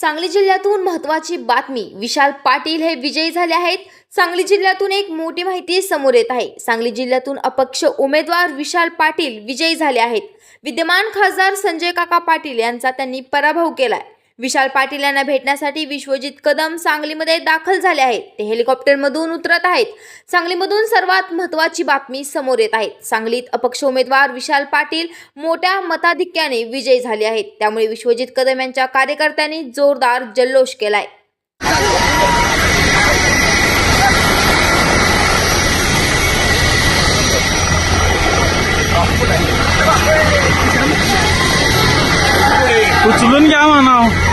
सांगली जिल्ह्यातून महत्त्वाची बातमी. विशाल पाटील हे विजयी झाले आहेत. सांगली जिल्ह्यातून एक मोठी माहिती समोर येत आहे. सांगली जिल्ह्यातून अपक्ष उमेदवार विशाल पाटील विजयी झाले आहेत. विद्यमान खासदार संजय काका पाटील यांचा त्यांनी पराभव केलाय. विशाल पाटील यांना भेटण्यासाठी विश्वजित कदम सांगलीमध्ये दाखल झाले आहेत. ते हेलिकॉप्टरमधून उतरत आहेत. सांगलीमधून सर्वात महत्त्वाची बातमी समोर येत आहे. सांगलीत अपक्ष उमेदवार विशाल पाटील मोठ्या मताधिक्याने विजयी झाले आहेत. त्यामुळे विश्वजित कदम यांच्या कार्यकर्त्यांनी जोरदार जल्लोष केलाय. उचलून घ्या म्हणाव.